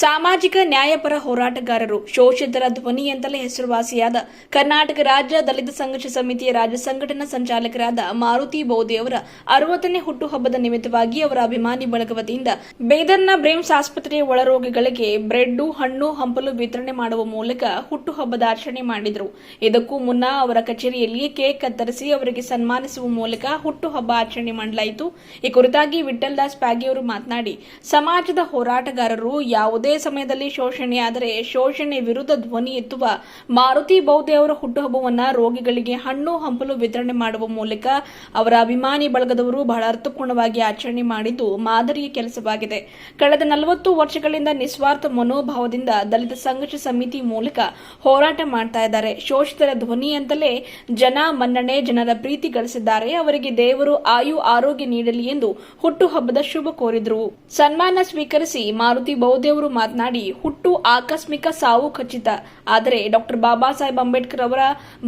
ಸಾಮಾಜಿಕ ನ್ಯಾಯಪರ ಹೋರಾಟಗಾರರು, ಶೋಷಿತರ ಧ್ವನಿ ಎಂತಲೇ ಹೆಸರುವಾಸಿಯಾದ ಕರ್ನಾಟಕ ರಾಜ್ಯ ದಲಿತ ಸಂಘರ್ಷ ಸಮಿತಿಯ ರಾಜ್ಯ ಸಂಘಟನಾ ಸಂಚಾಲಕರಾದ ಮಾರುತಿ ಬೋಧೆ ಅವರ ಅರವತ್ತನೇ ಹುಟ್ಟುಹಬ್ಬದ ನಿಮಿತ್ತವಾಗಿ ಅವರ ಅಭಿಮಾನಿ ಬಳಗ ವತಿಯಿಂದ ಬೇದರ್ನ ಬ್ರೇಮ್ಸ್ ಆಸ್ಪತ್ರೆಯ ಒಳರೋಗಿಗಳಿಗೆ ಬ್ರೆಡ್ಡು, ಹಣ್ಣು, ಹಂಪಲು ವಿತರಣೆ ಮಾಡುವ ಮೂಲಕ ಹುಟ್ಟುಹಬ್ಬದ ಆಚರಣೆ ಮಾಡಿದರು. ಇದಕ್ಕೂ ಮುನ್ನ ಅವರ ಕಚೇರಿಯಲ್ಲಿ ಕೇಕ್ ಕತ್ತರಿಸಿ ಅವರಿಗೆ ಸನ್ಮಾನಿಸುವ ಮೂಲಕ ಹುಟ್ಟುಹಬ್ಬ ಆಚರಣೆ ಮಾಡಲಾಯಿತು. ಈ ಕುರಿತಾಗಿ ವಿಠಲ್ ದಾಸ್ ಪ್ಯಾಗಿಯವರು ಮಾತನಾಡಿ, ಸಮಾಜದ ಹೋರಾಟಗಾರರು ಯಾವುದೇ ಸಮಯದಲ್ಲಿ ಶೋಷಣೆಯಾದರೆ ಶೋಷಣೆ ವಿರುದ್ಧ ಧ್ವನಿ ಎತ್ತುವ ಮಾರುತಿ ಬೌದ್ಧೆ ಅವರ ಹುಟ್ಟುಹಬ್ಬವನ್ನ ರೋಗಿಗಳಿಗೆ ಹಣ್ಣು, ಹಂಪಲು ವಿತರಣೆ ಮಾಡುವ ಮೂಲಕ ಅವರ ಅಭಿಮಾನಿ ಬಳಗದವರು ಬಹಳ ಅರ್ಥಪೂರ್ಣವಾಗಿ ಆಚರಣೆ ಮಾಡಿದ್ದು ಮಾದರಿಯ ಕೆಲಸವಾಗಿದೆ. ಕಳೆದ ನಲವತ್ತು ವರ್ಷಗಳಿಂದ ನಿಸ್ವಾರ್ಥ ಮನೋಭಾವದಿಂದ ದಲಿತ ಸಂಘರ್ಷ ಸಮಿತಿ ಮೂಲಕ ಹೋರಾಟ ಮಾಡ್ತಾ ಇದ್ದಾರೆ. ಶೋಷಿತರ ಧ್ವನಿ ಅಂತಲೇ ಜನ ಮನ್ನಣೆ, ಜನರ ಪ್ರೀತಿ ಗಳಿಸಿದ್ದಾರೆ. ಅವರಿಗೆ ದೇವರು ಆಯು, ಆರೋಗ್ಯ ನೀಡಲಿ ಎಂದು ಹುಟ್ಟುಹಬ್ಬದ ಶುಭ ಕೋರಿದ್ರು. ಸನ್ಮಾನ ಸ್ವೀಕರಿಸಿ ಮಾರುತಿ ಬೌದ್ಧೆ ಅವರು ಮಾತನಾಡಿ, ಹುಟ್ಟು ಆಕಸ್ಮಿಕ ಸಾವು ಖಚಿತ. ಆದರೆ ಡಾಕ್ಟರ್ ಬಾಬಾ ಸಾಹೇಬ್ ಅಂಬೇಡ್ಕರ್ ಅವರ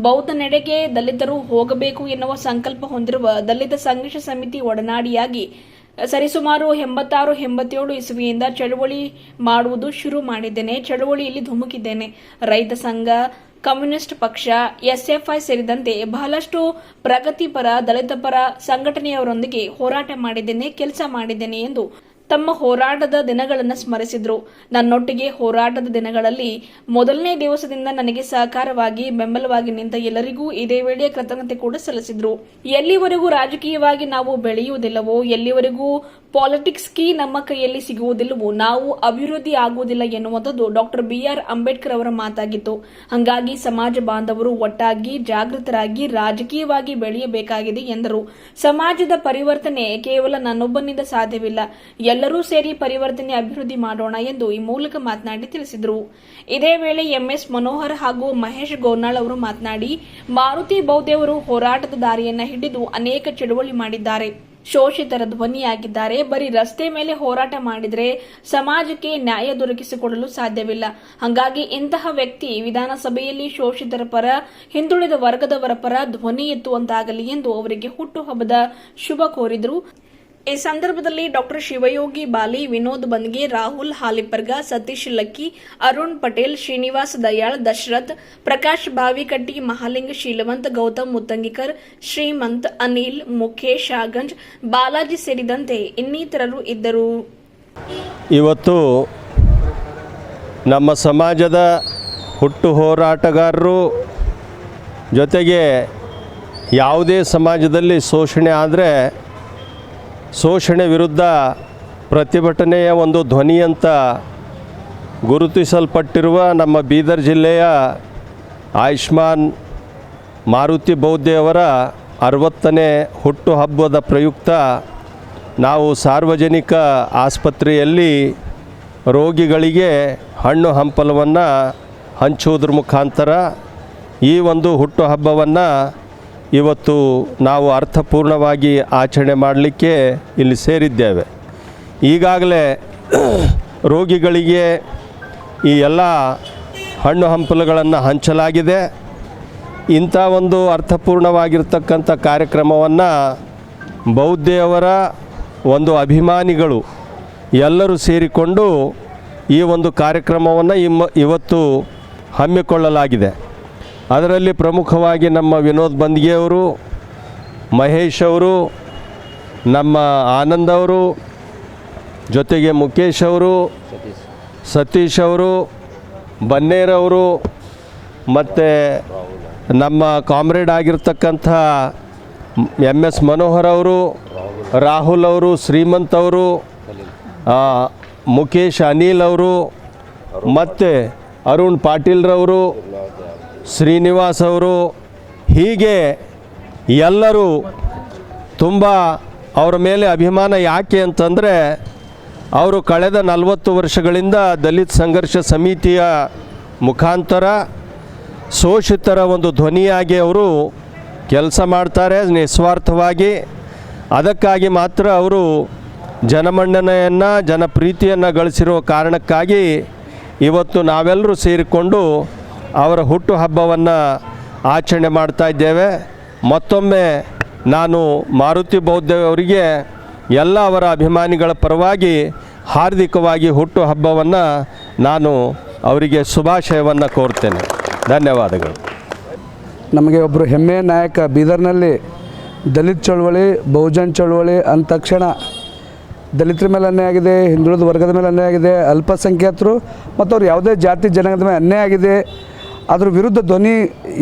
ಬೌದ್ಧ ನಡೆಗೆ ದಲಿತರು ಹೋಗಬೇಕು ಎನ್ನುವ ಸಂಕಲ್ಪ ಹೊಂದಿರುವ ದಲಿತ ಸಂಘರ್ಷ ಸಮಿತಿ ಒಡನಾಡಿಯಾಗಿ ಸರಿಸುಮಾರು ಎಂಬತ್ತಾರು, ಎಂಬತ್ತೇಳು ಇಸುವಿಯಿಂದ ಚಳುವಳಿ ಮಾಡುವುದು ಶುರು ಮಾಡಿದ್ದೇನೆ. ಚಳುವಳಿಯಲ್ಲಿ ಧುಮುಕಿದ್ದೇನೆ. ರೈತ ಸಂಘ, ಕಮ್ಯುನಿಸ್ಟ್ ಪಕ್ಷ, ಎಸ್ಎಫ್ಐ ಸೇರಿದಂತೆ ಬಹಳಷ್ಟು ಪ್ರಗತಿಪರ ದಲಿತ ಪರ ಸಂಘಟನೆಯವರೊಂದಿಗೆ ಹೋರಾಟ ಮಾಡಿದ್ದೇನೆ, ಕೆಲಸ ಮಾಡಿದ್ದೇನೆ ಎಂದು ತಮ್ಮ ಹೋರಾಟದ ದಿನಗಳನ್ನು ಸ್ಮರಿಸಿದ್ರು. ನನ್ನೊಟ್ಟಿಗೆ ಹೋರಾಟದ ದಿನಗಳಲ್ಲಿ ಮೊದಲನೇ ದಿವಸದಿಂದ ನನಗೆ ಸಹಕಾರವಾಗಿ ಬೆಂಬಲವಾಗಿ ನಿಂತ ಎಲ್ಲರಿಗೂ ಇದೇ ವೇಳೆ ಕೃತಜ್ಞತೆ ಕೂಡ ಸಲ್ಲಿಸಿದ್ರು. ಎಲ್ಲಿವರೆಗೂ ರಾಜಕೀಯವಾಗಿ ನಾವು ಬೆಳೆಯುವುದಿಲ್ಲವೋ, ಎಲ್ಲಿವರೆಗೂ ಪಾಲಿಟಿಕ್ಸ್ ಕೀ ನಮ್ಮ ಕೈಯಲ್ಲಿ ಸಿಗುವುದಿಲ್ಲವೋ? ನಾವು ಅಭಿವೃದ್ಧಿ ಆಗುವುದಿಲ್ಲ ಎನ್ನುವಂಥದ್ದು ಡಾಕ್ಟರ್ ಬಿ ಆರ್ ಅಂಬೇಡ್ಕರ್ ಅವರ ಮಾತಾಗಿತ್ತು. ಹಾಗಾಗಿ ಸಮಾಜ ಬಾಂಧವರು ಒಟ್ಟಾಗಿ ಜಾಗೃತರಾಗಿ ರಾಜಕೀಯವಾಗಿ ಬೆಳೆಯಬೇಕಾಗಿದೆ ಎಂದರು. ಸಮಾಜದ ಪರಿವರ್ತನೆ ಕೇವಲ ನನ್ನೊಬ್ಬನಿಂದ ಸಾಧ್ಯವಿಲ್ಲ. ಎಲ್ಲರೂ ಸೇರಿ ಪರಿವರ್ತನೆ ಅಭಿವೃದ್ಧಿ ಮಾಡೋಣ ಎಂದು ಈ ಮೂಲಕ ಮಾತನಾಡಿ ತಿಳಿಸಿದರು. ಇದೇ ವೇಳೆ ಎಂಎಸ್ ಮನೋಹರ್ ಹಾಗೂ ಮಹೇಶ್ ಗೋರ್ನಾಳ್ ಅವರು ಮಾತನಾಡಿ, ಮಾರುತಿ ಬೌದ್ಧೆಯವರು ಹೋರಾಟದ ದಾರಿಯನ್ನು ಹಿಡಿದು ಅನೇಕ ಚಳುವಳಿ ಮಾಡಿದ್ದಾರೆ. ಶೋಷಿತರ ಧ್ವನಿಯಾಗಿದ್ದಾರೆ. ಬರೀ ರಸ್ತೆ ಮೇಲೆ ಹೋರಾಟ ಮಾಡಿದರೆ ಸಮಾಜಕ್ಕೆ ನ್ಯಾಯ ದೊರಕಿಸಿಕೊಡಲು ಸಾಧ್ಯವಿಲ್ಲ. ಹಾಗಾಗಿ ಇಂತಹ ವ್ಯಕ್ತಿ ವಿಧಾನಸಭೆಯಲ್ಲಿ ಶೋಷಿತರ ಪರ, ಹಿಂದುಳಿದ ವರ್ಗದವರ ಪರ ಧ್ವನಿ ಎತ್ತುವಂತಾಗಲಿ ಎಂದು ಅವರಿಗೆ ಹುಟ್ಟುಹಬ್ಬದ ಶುಭ ಕೋರಿದರು. ಈ ಸಂದರ್ಭದಲ್ಲಿ ಡಾಕ್ಟರ್ ಶಿವಯೋಗಿ ಬಾಲಿ, ವಿನೋದ್ ಬಂದ್ಗೆ, ರಾಹುಲ್ ಹಾಲಿಪರ್ಗ, ಸತೀಶ್ ಲಕ್ಕಿ, ಅರುಣ್ ಪಟೇಲ್, ಶ್ರೀನಿವಾಸ್ ದಯಾಳ್, ದಶರಥ್, ಪ್ರಕಾಶ್ ಬಾವಿಕಟ್ಟಿ, ಮಹಾಲಿಂಗ ಶೀಲವಂತ್, ಗೌತಮ್ ಮುತ್ತಂಗಿಕರ್, ಶ್ರೀಮಂತ್, ಅನಿಲ್, ಮುಖೇಶ್ ಆಗಂಜ್ ಬಾಲಾಜಿ ಸೇರಿದಂತೆ ಇನ್ನಿತರರು ಇದ್ದರು. ಇವತ್ತು ನಮ್ಮ ಸಮಾಜದ ಹುಟ್ಟು ಹೋರಾಟಗಾರರು ಜೊತೆಗೆ ಯಾವುದೇ ಸಮಾಜದಲ್ಲಿ ಶೋಷಣೆ ಆದರೆ ಶೋಷಣೆ ವಿರುದ್ಧ ಪ್ರತಿಭಟನೆಯ ಒಂದು ಧ್ವನಿ ಅಂತ ಗುರುತಿಸಲ್ಪಟ್ಟಿರುವ ನಮ್ಮ ಬೀದರ್ ಜಿಲ್ಲೆಯ ಆಯುಷ್ಮಾನ್ ಮಾರುತಿ ಬೌದ್ಧೆಯವರ ಅರವತ್ತನೇ ಹುಟ್ಟುಹಬ್ಬದ ಪ್ರಯುಕ್ತ ನಾವು ಸಾರ್ವಜನಿಕ ಆಸ್ಪತ್ರೆಯಲ್ಲಿ ರೋಗಿಗಳಿಗೆ ಹಣ್ಣು ಹಂಪಲವನ್ನು ಹಂಚುವುದ್ರ ಮುಖಾಂತರ ಈ ಒಂದು ಹುಟ್ಟುಹಬ್ಬವನ್ನು ಇವತ್ತು ನಾವು ಅರ್ಥಪೂರ್ಣವಾಗಿ ಆಚರಣೆ ಮಾಡಲಿಕ್ಕೆ ಇಲ್ಲಿ ಸೇರಿದ್ದೇವೆ. ಈಗಾಗಲೇ ರೋಗಿಗಳಿಗೆ ಈ ಎಲ್ಲ ಹಣ್ಣು ಹಂಪಲುಗಳನ್ನು ಹಂಚಲಾಗಿದೆ. ಇಂಥ ಒಂದು ಅರ್ಥಪೂರ್ಣವಾಗಿರ್ತಕ್ಕಂಥ ಕಾರ್ಯಕ್ರಮವನ್ನು ಬೌದ್ಧೆಯವರ ಒಂದು ಅಭಿಮಾನಿಗಳು ಎಲ್ಲರೂ ಸೇರಿಕೊಂಡು ಈ ಒಂದು ಕಾರ್ಯಕ್ರಮವನ್ನು ಇಮ್ಮ, ಇವತ್ತು ಹಮ್ಮಿಕೊಳ್ಳಲಾಗಿದೆ. ಅದರಲ್ಲಿ ಪ್ರಮುಖವಾಗಿ ನಮ್ಮ ವಿನೋದ್ ಬಂದ್ಗೆಯವರು, ಮಹೇಶ್ ಅವರು, ನಮ್ಮ ಆನಂದ್ ಅವರು, ಜೊತೆಗೆ ಮುಖೇಶ್ ಅವರು, ಸತೀಶ್ ಅವರು ಬನ್ನೇರವರು ಮತ್ತು ನಮ್ಮ ಕಾಮ್ರೇಡ್ ಆಗಿರ್ತಕ್ಕಂಥ ಎಂ ಎಸ್ ಮನೋಹರ್ ಅವರು, ರಾಹುಲ್ ಅವರು, ಶ್ರೀಮಂತ್ ಅವರು ಮುಖೇಶ್ ಅನಿಲ್ ಅವರು, ಮತ್ತು ಅರುಣ್ ಪಾಟೀಲ್ರವರು ಶ್ರೀನಿವಾಸ್ ಅವರು ಹೀಗೆ ಎಲ್ಲರೂ ತುಂಬ ಅವರ ಮೇಲೆ ಅಭಿಮಾನ ಯಾಕೆ ಅಂತಂದರೆ ಅವರು ಕಳೆದ ನಲವತ್ತು ವರ್ಷಗಳಿಂದ ದಲಿತ ಸಂಘರ್ಷ ಸಮಿತಿಯ ಮುಖಾಂತರ ಶೋಷಿತರ ಒಂದು ಧ್ವನಿಯಾಗಿ ಅವರು ಕೆಲಸ ಮಾಡ್ತಾರೆ ನಿಸ್ವಾರ್ಥವಾಗಿ. ಅದಕ್ಕಾಗಿ ಮಾತ್ರ ಅವರು ಜನಮನ್ನಣೆಯನ್ನು, ಜನಪ್ರೀತಿಯನ್ನು ಗಳಿಸಿರುವ ಕಾರಣಕ್ಕಾಗಿ ಇವತ್ತು ನಾವೆಲ್ಲರೂ ಸೇರಿಕೊಂಡು ಅವರ ಹುಟ್ಟುಹಬ್ಬವನ್ನು ಆಚರಣೆ ಮಾಡ್ತಾ ಇದ್ದೇವೆ. ಮತ್ತೊಮ್ಮೆ ನಾನು ಮಾರುತಿ ಬೌದ್ಧವರಿಗೆ ಎಲ್ಲ ಅವರ ಅಭಿಮಾನಿಗಳ ಪರವಾಗಿ ಹಾರ್ದಿಕವಾಗಿ ಹುಟ್ಟು ಹಬ್ಬವನ್ನು ನಾನು ಅವರಿಗೆ ಶುಭಾಶಯವನ್ನು ಕೋರ್ತೇನೆ. ಧನ್ಯವಾದಗಳು. ನಮಗೆ ಒಬ್ಬರು ಹೆಮ್ಮೆಯ ನಾಯಕ ಬೀದರ್ನಲ್ಲಿ ದಲಿತ ಚಳವಳಿ, ಬಹುಜನ್ ಚಳವಳಿ ಅಂದ ತಕ್ಷಣ ದಲಿತರ ಮೇಲೆ ಅನ್ಯಾಯ ಆಗಿದೆ, ಹಿಂದುಳಿದ ವರ್ಗದ ಮೇಲೆ ಅನ್ಯಾಯ ಆಗಿದೆ, ಅಲ್ಪಸಂಖ್ಯಾತರು ಮತ್ತು ಅವ್ರು ಯಾವುದೇ ಜಾತಿ, ಜನಾಂಗದ ಮೇಲೆ ಅನ್ಯಾಯ ಆಗಿದೆ. ಅದ್ರ ವಿರುದ್ಧ ಧ್ವನಿ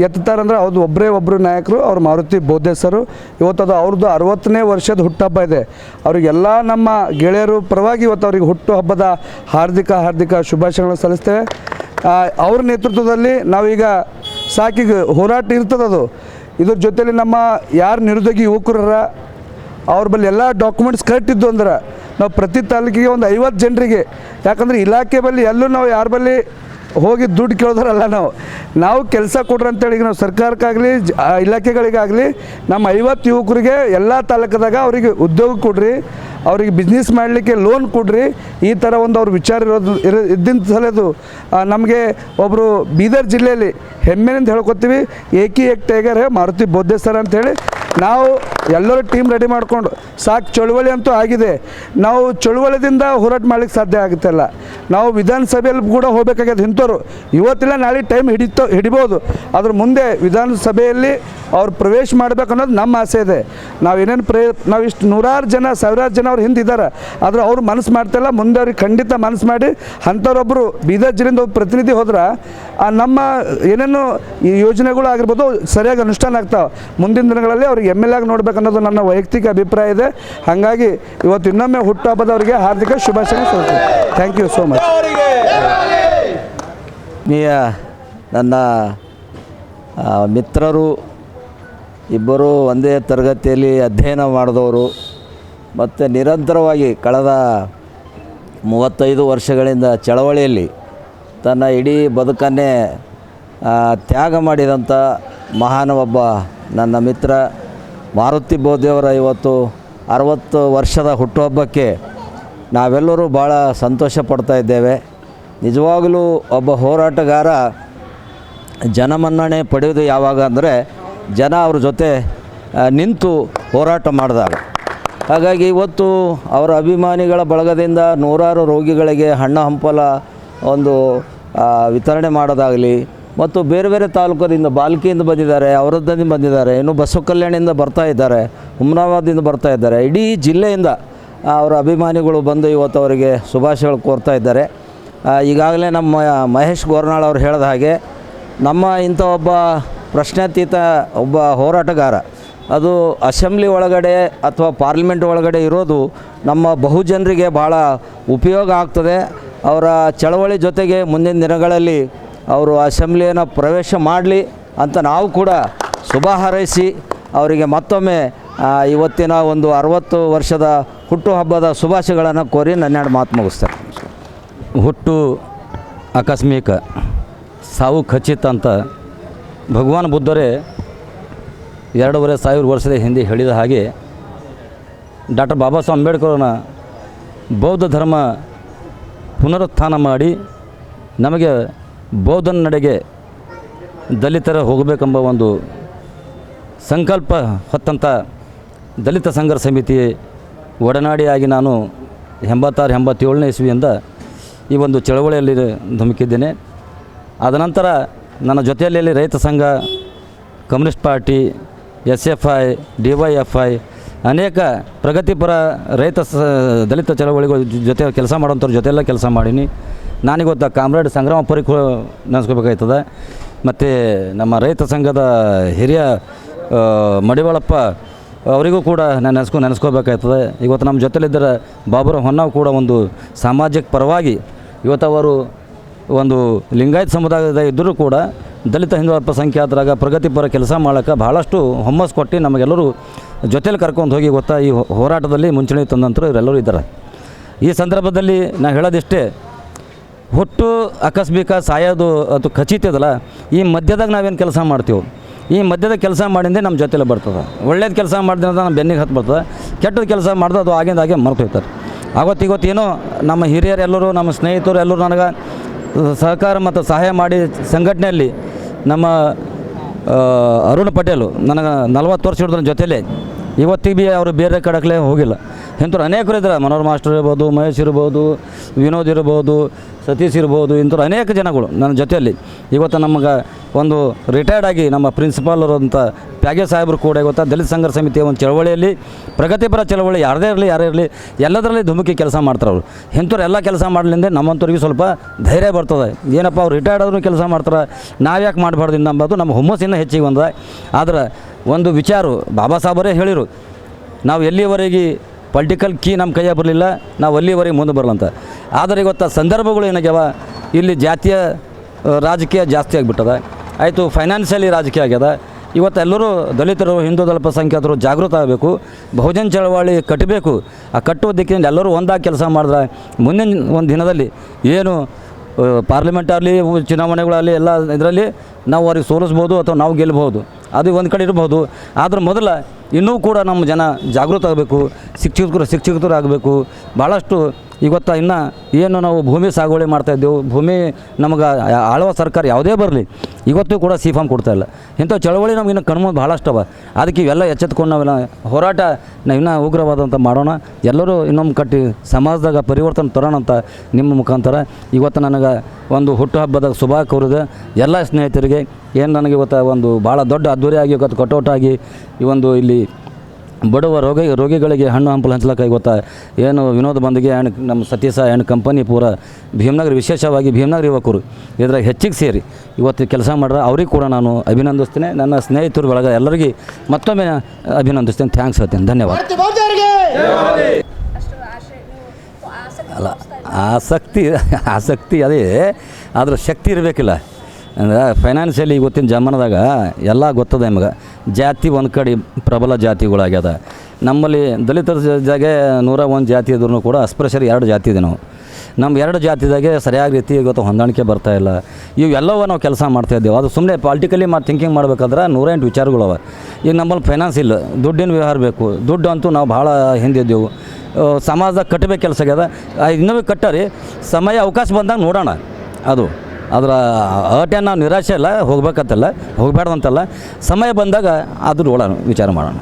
ಎತ್ತಾರಂದ್ರೆ ಅವ್ರದ್ದು ಒಬ್ಬರೇ ಒಬ್ಬರು ನಾಯಕರು, ಅವ್ರ ಮಾರುತಿ ಬೋಧೇಸರು. ಇವತ್ತು ಅದು ಅವ್ರದ್ದು ಅರವತ್ತನೇ ವರ್ಷದ ಹುಟ್ಟುಹಬ್ಬ ಇದೆ. ಅವರಿಗೆಲ್ಲ ನಮ್ಮ ಗೆಳೆಯರು ಪರವಾಗಿ ಇವತ್ತು ಅವ್ರಿಗೆ ಹುಟ್ಟುಹಬ್ಬದ ಹಾರ್ದಿಕ ಹಾರ್ದಿಕ ಶುಭಾಶಯಗಳನ್ನು ಸಲ್ಲಿಸ್ತೇವೆ. ಅವ್ರ ನೇತೃತ್ವದಲ್ಲಿ ನಾವೀಗ ಸಾಕಿಗೆ ಹೋರಾಟ ಇರ್ತದದು ಇದ್ರ ಜೊತೆಯಲ್ಲಿ ನಮ್ಮ ಯಾರು ನಿರುದ್ಯೋಗಿ ಯುವಕರರ, ಅವ್ರ ಬಳಿ ಎಲ್ಲ ಡಾಕ್ಯುಮೆಂಟ್ಸ್ ಕರೆಕ್ಟ್ ಇದ್ದು ಅಂದ್ರೆ, ನಾವು ಪ್ರತಿ ತಾಲೂಕಿಗೆ ಒಂದು ಐವತ್ತು ಜನರಿಗೆ, ಯಾಕಂದ್ರೆ ಇಲಾಖೆ ಬಳಿ ಎಲ್ಲೂ ನಾವು ಯಾರ ಬಳಿ ಹೋಗಿ ದುಡ್ಡು ಕೇಳೋದ್ರಲ್ಲ ನಾವು. ನಾವು ಕೆಲಸ ಕೊಡ್ರಿ ಅಂತೇಳಿ ನಾವು ಸರ್ಕಾರಕ್ಕಾಗಲಿ ಇಲಾಖೆಗಳಿಗಾಗಲಿ ನಮ್ಮ ಐವತ್ತು ಯುವಕರಿಗೆ ಎಲ್ಲ ತಾಲೂಕದಾಗ ಅವರಿಗೆ ಉದ್ಯೋಗ ಕೊಡ್ರಿ, ಅವರಿಗೆ ಬಿಸ್ನೆಸ್ ಮಾಡಲಿಕ್ಕೆ ಲೋನ್ ಕೊಡ್ರಿ, ಈ ಥರ ಒಂದು ಅವ್ರ ವಿಚಾರ ಇರೋದು, ಇರೋ, ಇದ್ದಿನ ಸಲದು ನಮಗೆ ಒಬ್ಬರು ಬೀದರ್ ಜಿಲ್ಲೆಯಲ್ಲಿ ಹೆಮ್ಮೆನಿಂದ ಹೇಳ್ಕೊತೀವಿ, ಏಕಿ ಏಕ್ ಟೈಗರ್ ಮಾರುತಿ ಬೋಧೆ ಸರ್ ಅಂತೇಳಿ ನಾವು ಎಲ್ಲರೂ ಟೀಮ್ ರೆಡಿ ಮಾಡಿಕೊಂಡು, ಸಾಕು ಚಳುವಳಿ ಅಂತೂ ಆಗಿದೆ. ನಾವು ಚಳುವಳಿದಿಂದ ಹೋರಾಟ ಮಾಡ್ಲಿಕ್ಕೆ ಸಾಧ್ಯ ಆಗುತ್ತಲ್ಲ. ನಾವು ವಿಧಾನಸಭೆಯಲ್ಲಿ ಕೂಡ ಹೋಗಬೇಕಾಗ್ಯದ ಇಂಥವ್ರು. ಇವತ್ತಿಲ್ಲ, ನಾಳೆ ಟೈಮ್ ಹಿಡಿತೋ, ಹಿಡಿಬೋದು. ಅದ್ರ ಮುಂದೆ ವಿಧಾನಸಭೆಯಲ್ಲಿ ಅವ್ರು ಪ್ರವೇಶ ಮಾಡ್ಬೇಕು ಅನ್ನೋದು ನಮ್ಮ ಆಸೆ ಇದೆ. ನಾವು ಏನೇನು ನಾವು ಇಷ್ಟು ನೂರಾರು ಜನ, ಸಾವಿರಾರು ಜನ ಅವ್ರು ಹಿಂದಿದ್ದಾರೆ ಆದರೆ ಅವ್ರು ಮನಸ್ಸು ಮಾಡ್ತಾಯಿಲ್ಲ ಮುಂದೆ ಅವ್ರಿಗೆ ಖಂಡಿತ ಮನಸ್ಸು ಮಾಡಿ ಅಂಥವ್ರೊಬ್ಬರು ಬೀದರ್ ಜಿಲ್ಲೆಯಿಂದ ಒಬ್ಬ ಪ್ರತಿನಿಧಿ ಹೋದ್ರೆ, ಆ ನಮ್ಮ ಏನೇನು ಈ ಯೋಜನೆಗಳು ಆಗಿರ್ಬೋದು, ಸರಿಯಾಗಿ ಅನುಷ್ಠಾನ ಆಗ್ತಾವೆ. ಮುಂದಿನ ದಿನಗಳಲ್ಲಿ ಅವ್ರಿಗೆ ಎಂ ಎಲ್ ಆಗಿ ನೋಡ್ಬೇಕು ಅನ್ನೋದು ನನ್ನ ವೈಯಕ್ತಿಕ ಅಭಿಪ್ರಾಯ ಇದೆ. ಹಾಗಾಗಿ ಇವತ್ತು ಇನ್ನೊಮ್ಮೆ ಹುಟ್ಟುಹಬ್ಬದವರಿಗೆ ಹಾರ್ದಿಕ ಶುಭಾಶಯ ಸಲ್ಲಿಸ್ತೀನಿ. ಥ್ಯಾಂಕ್ ಯು ಸೋ ಮಚ್ ಆತ್ಮೀಯ ನನ್ನ ಮಿತ್ರರು, ಇಬ್ಬರು ಒಂದೇ ತರಗತಿಯಲ್ಲಿ ಅಧ್ಯಯನ ಮಾಡಿದವರು ಮತ್ತು ನಿರಂತರವಾಗಿ ಕಳೆದ ಮೂವತ್ತೈದು ವರ್ಷಗಳಿಂದ ಚಳವಳಿಯಲ್ಲಿ ತನ್ನ ಇಡೀ ಬದುಕನ್ನೇ ತ್ಯಾಗ ಮಾಡಿದಂಥ ಮಹಾನ್ ಒಬ್ಬ ನನ್ನ ಮಿತ್ರ ಮಾರುತಿ ಬೋದೇವರ ಇವತ್ತು ಅರವತ್ತು ವರ್ಷದ ಹುಟ್ಟುಹಬ್ಬಕ್ಕೆ ನಾವೆಲ್ಲರೂ ಭಾಳ ಸಂತೋಷ ಪಡ್ತಾ ಇದ್ದೇವೆ. ನಿಜವಾಗಲೂ ಒಬ್ಬ ಹೋರಾಟಗಾರ ಜನಮನ್ನಣೆ ಪಡೆಯೋದು ಯಾವಾಗ ಅಂದರೆ ಜನ ಅವ್ರ ಜೊತೆ ನಿಂತು ಹೋರಾಟ ಮಾಡಿದಾಗ. ಹಾಗಾಗಿ ಇವತ್ತು ಅವರ ಅಭಿಮಾನಿಗಳ ಬಳಗದಿಂದ ನೂರಾರು ರೋಗಿಗಳಿಗೆ ಹಣ್ಣು ಹಂಪಲ ಒಂದು ವಿತರಣೆ ಮಾಡೋದಾಗಲಿ ಮತ್ತು ಬೇರೆ ಬೇರೆ ತಾಲೂಕದಿಂದ ಬಾಲ್ಕಿಯಿಂದ ಬಂದಿದ್ದಾರೆ ಅವರದ್ದಿಂದ ಬಂದಿದ್ದಾರೆ, ಇನ್ನು ಬಸವ ಕಲ್ಯಾಣದಿಂದ ಬರ್ತಾ ಇದ್ದಾರೆ ಉಮ್ರಾಬಾದಿಂದ ಬರ್ತಾ ಇದ್ದಾರೆ. ಇಡೀ ಜಿಲ್ಲೆಯಿಂದ ಅವರ ಅಭಿಮಾನಿಗಳು ಬಂದು ಇವತ್ತು ಅವರಿಗೆ ಶುಭಾಶಯಗಳು ಕೋರ್ತಾ ಇದ್ದಾರೆ. ಈಗಾಗಲೇ ನಮ್ಮ ಮಹೇಶ್ ಗೋರ್ನಾಳ್ ಅವರು ಹೇಳಿದ ಹಾಗೆ, ನಮ್ಮ ಇಂಥ ಒಬ್ಬ ಪ್ರಶ್ನಾತೀತ, ಒಬ್ಬ ಹೋರಾಟಗಾರ, ಅದು ಅಸೆಂಬ್ಲಿ ಒಳಗಡೆ ಅಥವಾ ಪಾರ್ಲಿಮೆಂಟ್ ಒಳಗಡೆ ಇರೋದು ನಮ್ಮ ಬಹುಜನರಿಗೆ ಭಾಳ ಉಪಯೋಗ ಆಗ್ತದೆ. ಅವರ ಚಳವಳಿ ಜೊತೆಗೆ ಮುಂದಿನ ದಿನಗಳಲ್ಲಿ ಅವರು ಅಸೆಂಬ್ಲಿಯನ್ನು ಪ್ರವೇಶ ಮಾಡಲಿ ಅಂತ ನಾವು ಕೂಡ ಶುಭ ಹಾರೈಸಿ ಅವರಿಗೆ ಮತ್ತೊಮ್ಮೆ ಇವತ್ತಿನ ಒಂದು ಅರವತ್ತು ವರ್ಷದ ಹುಟ್ಟುಹಬ್ಬದ ಶುಭಾಶಯಗಳನ್ನು ಕೋರಿ ನನ್ನೆರಡು ಮಾತು ಮುಗಿಸ್ತಾರೆ ಹುಟ್ಟು ಆಕಸ್ಮಿಕ, ಸಾವು ಖಚಿತ ಅಂತ ಭಗವಾನ್ ಬುದ್ಧರೇ ಎರಡೂವರೆ ಸಾವಿರ ವರ್ಷದ ಹಿಂದೆ ಹೇಳಿದ ಹಾಗೆ ಡಾಕ್ಟರ್ ಬಾಬಾ ಸಾಹೇಬ್ ಅಂಬೇಡ್ಕರ್ನ ಬೌದ್ಧ ಧರ್ಮ ಪುನರುತ್ಥಾನ ಮಾಡಿ ನಮಗೆ ಬೌದ್ಧನ ನಡೆಗೆ ದಲಿತರ ಹೋಗಬೇಕೆಂಬ ಒಂದು ಸಂಕಲ್ಪ ಹೊತ್ತಂಥ ದಲಿತ ಸಂಘರ್ಷ ಸಮಿತಿ ಒಡನಾಡಿಯಾಗಿ ನಾನು ಎಂಬತ್ತಾರು, ಎಂಬತ್ತೇಳನೇ ಇಸ್ವಿಯಿಂದ ಈ ಒಂದು ಚಳವಳಿಯಲ್ಲಿ ಧುಮುಕಿದ್ದೇನೆ. ಆದ ನಂತರ ನನ್ನ ಜೊತೆಯಲ್ಲಿ ರೈತ ಸಂಘ, communist party S F I D Y F I ಅನೇಕ ಪ್ರಗತಿಪರ ರೈತ ಸ, ದಲಿತ ಚಳವಳಿಗಳ ಜೊತೆ ಕೆಲಸ ಮಾಡೋಂಥವ್ರ ಜೊತೆಲ್ಲ ಕೆಲಸ ಮಾಡೀನಿ. ನಾನಿಗೊತ್ತ ಕಾಮ್ರೇಡ್ ಸಂಗ್ರಾಮ ಪರೀಕ್ ನೆನೆಸ್ಕೋಬೇಕಾಯ್ತದೆ. ಮತ್ತು ನಮ್ಮ ರೈತ ಸಂಘದ ಹಿರಿಯ ಮಡಿವಾಳಪ್ಪ ಅವರಿಗೂ ಕೂಡ ನಾನು ನೆನೆಸ್ಕೊ ನೆನೆಸ್ಕೋಬೇಕಾಯ್ತದೆ. ಇವತ್ತು ನಮ್ಮ ಜೊತೆಲಿದ್ದರೆ ಬಾಬುರ ಹೊನ್ನಾವ್ ಕೂಡ ಒಂದು ಸಾಮಾಜಿಕ ಪರವಾಗಿ ಇವತ್ತು ಅವರು ಒಂದು ಲಿಂಗಾಯತ್ ಸಮುದಾಯದ ಇದ್ದರೂ ಕೂಡ ದಲಿತ ಹಿಂದೂ ಅಲ್ಪಸಂಖ್ಯಾತರಾಗ ಪ್ರಗತಿಪರ ಕೆಲಸ ಮಾಡೋಕ್ಕೆ ಭಾಳಷ್ಟು ಹೊಮ್ಮಸ್ ಕೊಟ್ಟು ನಮಗೆಲ್ಲರೂ ಜೊತೇಲಿ ಕರ್ಕೊಂಡು ಹೋಗಿ ಗೊತ್ತಾ ಈ ಹೋರಾಟದಲ್ಲಿ ಮುಂಚೂಣಿ ತಂದಂತರು ಇವರೆಲ್ಲರೂ ಇದ್ದಾರೆ. ಈ ಸಂದರ್ಭದಲ್ಲಿ ನಾನು ಹೇಳೋದಿಷ್ಟೇ ಹುಟ್ಟು ಅಕಸ್ಮಿಕ ಸಾಯೋದು ಅದು ಖಚಿತ ಇದಲ್ಲ, ಈ ಮಧ್ಯದಾಗ ನಾವೇನು ಕೆಲಸ ಮಾಡ್ತೀವಿ? ಈ ಮಧ್ಯದ ಕೆಲಸ ಮಾಡಿಂದೆ ನಮ್ಮ ಜೊತೆಲೆ ಬರ್ತದೆ. ಒಳ್ಳೇದು ಕೆಲಸ ಮಾಡಿದ್ರೆ ನಮ್ಮ ಬೆನ್ನಿಗೆ ಹತ್ತು ಬರ್ತದೆ. ಕೆಟ್ಟದ ಕೆಲಸ ಮಾಡಿದ್ರೆ ಅದು ಆಗಿಂದ ಹಾಗೆ ಮರೆತು ಹೋಗ್ತಾರೆ ಆವತ್ತು ನಮ್ಮ ಹಿರಿಯರು ಎಲ್ಲರೂ, ನಮ್ಮ ಸ್ನೇಹಿತರು ಎಲ್ಲರೂ ನನಗೆ ಸಹಕಾರ ಮತ್ತು ಸಹಾಯ ಮಾಡಿ ಸಂಘಟನೆಯಲ್ಲಿ ನಮ್ಮ ಅರುಣ್ ಪಟೇಲು, ನನಗೆ ನಲ್ವತ್ತು ವರ್ಷ ಹಿಡಿದ್ರ ಜೊತೆಲೇ. ಇವತ್ತಿಗೆ ಭೀ ಅವರು ಬೇರೆ ಕಡೆಗಲೇ ಹೋಗಿಲ್ಲ. ಇಂಥವ್ರು ಅನೇಕರು ಇದ್ದಾರೆ. ಮನೋಹರ್ ಮಾಸ್ಟರ್ ಇರ್ಬೋದು, ಮಹೇಶ್ ಇರ್ಬೋದು, ವಿನೋದ್ ಇರ್ಬೋದು, ಸತೀಶ್ ಇರ್ಬೋದು, ಇಂಥವ್ರು ಅನೇಕ ಜನಗಳು ನನ್ನ ಜೊತೆಯಲ್ಲಿ. ಇವತ್ತು ನಮಗೆ ಒಂದು ರಿಟೈರ್ಡ್ ಆಗಿ ನಮ್ಮ ಪ್ರಿನ್ಸಿಪಾಲ್ ಅಂತ ಪ್ಯಾಗೆ ಸಾಹೇಬರು ಕೂಡ ಇವತ್ತು ದಲಿತ ಸಂಘರ್ಷ ಸಮಿತಿಯ ಒಂದು ಚಳವಳಿಯಲ್ಲಿ ಪ್ರಗತಿಪರ ಚಳವಳಿ ಯಾರದೇ ಇರಲಿ, ಯಾರೇ ಇರಲಿ, ಎಲ್ಲದರಲ್ಲಿ ಧುಮುಕಿ ಕೆಲಸ ಮಾಡ್ತಾರೆ ಅವರು. ಇಂಥವ್ರು ಎಲ್ಲ ಕೆಲಸ ಮಾಡಲಿಂದ ನಮ್ಮಂಥವ್ರಿಗೆ ಸ್ವಲ್ಪ ಧೈರ್ಯ ಬರ್ತದೆ. ಏನಪ್ಪ ಅವ್ರು ರಿಟೈರ್ಡ್ ಆದ್ರೂ ಕೆಲಸ ಮಾಡ್ತಾರೆ, ನಾವ್ಯಾಕೆ ಮಾಡಬಾರ್ದು ಅಂಬೋದು ನಮ್ಮ ಹುಮ್ಮಸ್ಸಿನ ಹೆಚ್ಚಿಗೆ ಬಂದ. ಆದರೆ ಒಂದು ವಿಚಾರ ಬಾಬಾ ಸಾಹೇಬರೇ ಹೇಳಿರು, ನಾವು ಎಲ್ಲಿವರೆಗೆ ಪೊಲಿಟಿಕಲ್ ಕೀ ನಮ್ಮ ಕೈಯಾಗ ಬರಲಿಲ್ಲ. ನಾವು ಅಲ್ಲಿವರೆಗೆ ಮುಂದೆ ಬರಲಂತ. ಆದರೆ ಇವತ್ತು ಸಂದರ್ಭಗಳು ಏನಾಗ್ಯಾವ? ಇಲ್ಲಿ ಜಾತಿಯ ರಾಜಕೀಯ ಜಾಸ್ತಿ ಆಗಿಬಿಟ್ಟದ. ಆಯಿತು ಫೈನಾನ್ಷಿಯಲಿ ರಾಜಕೀಯ ಆಗ್ಯದ. ಇವತ್ತು ಎಲ್ಲರೂ ದಲಿತರು, ಹಿಂದೂ ಅಲ್ಪಸಂಖ್ಯಾತರು ಜಾಗೃತ ಆಗಬೇಕು. ಬಹುಜನ ಚಳವಳಿ ಕಟ್ಟಬೇಕು ಆ ಕಟ್ಟುವ ದಿಕ್ಕಿನಲ್ಲಿ ಎಲ್ಲರೂ ಒಂದಾಗಿ ಕೆಲಸ ಮಾಡಿದ್ರೆ ಮುಂದಿನ ಒಂದು ದಿನದಲ್ಲಿ ಏನು ಪಾರ್ಲಿಮೆಂಟ್ ಆಗಲಿ ಚುನಾವಣೆಗಳಲ್ಲಿ ಎಲ್ಲ ಇದರಲ್ಲಿ ನಾವು ಅವ್ರಿಗೆ ಸೋಲಿಸ್ಬೋದು ಅಥವಾ ನಾವು ಗೆಲ್ಲಬಹುದು ಅದು ಒಂದು ಕಡೆ ಇರಬಹುದು. ಆದ್ರೆ ಮೊದಲ ಇನ್ನೂ ಕೂಡ ನಮ್ಮ ಜನ ಜಾಗೃತ ಆಗಬೇಕು ಶಿಕ್ಷಕರು ಶಿಕ್ಷಕರು ಆಗಬೇಕು. ಭಾಳಷ್ಟು ಇವತ್ತು ಇನ್ನು ಏನು ನಾವು ಭೂಮಿ ಸಾಗುವಳಿ ಮಾಡ್ತಾಯಿದ್ದೆವು ಭೂಮಿ ನಮಗೆ ಆಳುವ ಸರ್ಕಾರ ಯಾವುದೇ ಬರಲಿ, ಇವತ್ತು ಕೂಡ ಸಿ ಫಾರ್ಮ್ ಕೊಡ್ತಾ ಇಲ್ಲ. ಇಂಥ ಚಳವಳಿ ನಮ್ಗೆ ಇನ್ನು ಕಣ್ಮುಂದೆ ಭಾಳಷ್ಟು ಅವ. ಅದಕ್ಕೆ ಇವೆಲ್ಲ ಎಚ್ಚೆತ್ಕೊಂಡು ನಾವೆಲ್ಲ ಹೋರಾಟ, ನಾವು ಇನ್ನೂ ಉಗ್ರವಾದಂಥ ಮಾಡೋಣ. ಎಲ್ಲರೂ ಇನ್ನೊಮ್ಮೆ ಕಟ್ಟಿ ಸಮಾಜದಾಗ ಪರಿವರ್ತನೆ ತರೋಣ ಅಂತ ನಿಮ್ಮ ಮುಖಾಂತರ. ಇವತ್ತು ನನಗೆ ಒಂದು ಹುಟ್ಟುಹಬ್ಬದ ಶುಭ ಕೋರಿದೆ. ಎಲ್ಲ ಸ್ನೇಹಿತರಿಗೆ, ಏನು ನನಗೆ ಇವತ್ತು ಒಂದು ಭಾಳ ದೊಡ್ಡ ಅದ್ದೂರಿಯಾಗಿ ಇವತ್ತು ಕಟೌಟಾಗಿ ಈ ಒಂದು ಇಲ್ಲಿ ಬಡವ ರೋಗ ರೋಗಿಗಳಿಗೆ ಹಣ್ಣು ಹಂಪಲು ಹಂಚ್ಲಕ್ಕ ಗೊತ್ತಾ? ಏನು ವಿನೋದ್ ಬಂದಿಗೆ ಆ್ಯಂಡ್ ನಮ್ಮ ಸತೀಶ ಆ್ಯಂಡ್ ಕಂಪನಿ ಪೂರ ಭೀಮನಗರ ವಿಶೇಷವಾಗಿ ಭೀಮನಗರ ಯುವಕರು ಇದ್ರಾಗ ಹೆಚ್ಚಿಗೆ ಸೇರಿ. ಇವತ್ತು ಕೆಲಸ ಮಾಡ್ರೆ ಅವ್ರಿಗೆ ಕೂಡ ನಾನು ಅಭಿನಂದಿಸ್ತೇನೆ. ನನ್ನ ಸ್ನೇಹಿತರು ಬಳಗ ಎಲ್ಲರಿಗೆ ಮತ್ತೊಮ್ಮೆ ಅಭಿನಂದಿಸ್ತೇನೆ. ಥ್ಯಾಂಕ್ಸ್ ಹೇಳ್ತೇನೆ. ಧನ್ಯವಾದ. ಅಲ್ಲ ಆಸಕ್ತಿ ಆಸಕ್ತಿ ಅದೇ ಆದ್ರೆ ಶಕ್ತಿ ಇರಬೇಕಿಲ್ಲ. ಅಂದ್ರೆ ಫೈನಾನ್ಷಿಯಲಿ ಇವತ್ತಿನ ಜಮಾನದಾಗ ಎಲ್ಲ ಗೊತ್ತದೆ ನಿಮಗೆ. ಜಾತಿ ಒಂದು ಕಡೆ ಪ್ರಬಲ ಜಾತಿಗಳಾಗ್ಯದ. ನಮ್ಮಲ್ಲಿ ದಲಿತರ ಜಾಗೆ ನೂರ ಒಂದು ಜಾತಿ ಇದ್ರೂ ಕೂಡ ಅಸ್ಪೃಶ್ಯರು ಎರಡು ಜಾತಿ ಇದೆ ನಾವು. ನಮ್ಮ ಎರಡು ಜಾತಿದಾಗೆ ಸರಿಯಾದ ರೀತಿ ಇವತ್ತು ಹೊಂದಾಣಿಕೆ ಬರ್ತಾ ಇಲ್ಲ. ಇವೆಲ್ಲವೂ ನಾವು ಕೆಲಸ ಮಾಡ್ತಾ ಇದ್ದೇವೆ. ಅದು ಸುಮ್ಮನೆ ಪಾಲಿಟಿಕಲಿ ಮಾಡಿ ಥಿಂಕಿಂಗ್ ಮಾಡ್ಬೇಕಾದ್ರೆ ನೂರೆಂಟು ವಿಚಾರಗಳವ. ಈಗ ನಮ್ಮಲ್ಲಿ ಫೈನಾನ್ಸ್ ಇಲ್ಲ, ದುಡ್ಡಿನ ವ್ಯವಹಾರ ಬೇಕು. ದುಡ್ಡು ಅಂತೂ ನಾವು ಭಾಳ ಹಿಂದಿದ್ದೆವು ಸಮಾಜದಾಗ ಕಟ್ಟಬೇಕು ಕೆಲಸ ಆಗ್ಯದ. ಇನ್ನೂ ಕಟ್ಟರಿ, ಸಮಯ ಅವಕಾಶ ಬಂದಾಗ ನೋಡೋಣ. ಅದು. ಅದರ ಅಟೇನು ನಾವು ನಿರಾಶೆ ಇಲ್ಲ ಹೋಗ್ಬೇಕಂತಲ್ಲ ಹೋಗ್ಬಾರ್ದಂತಲ್ಲ ಸಮಯ ಬಂದಾಗ ಅದ್ರ ಒಳ ವಿಚಾರ ಮಾಡೋಣ.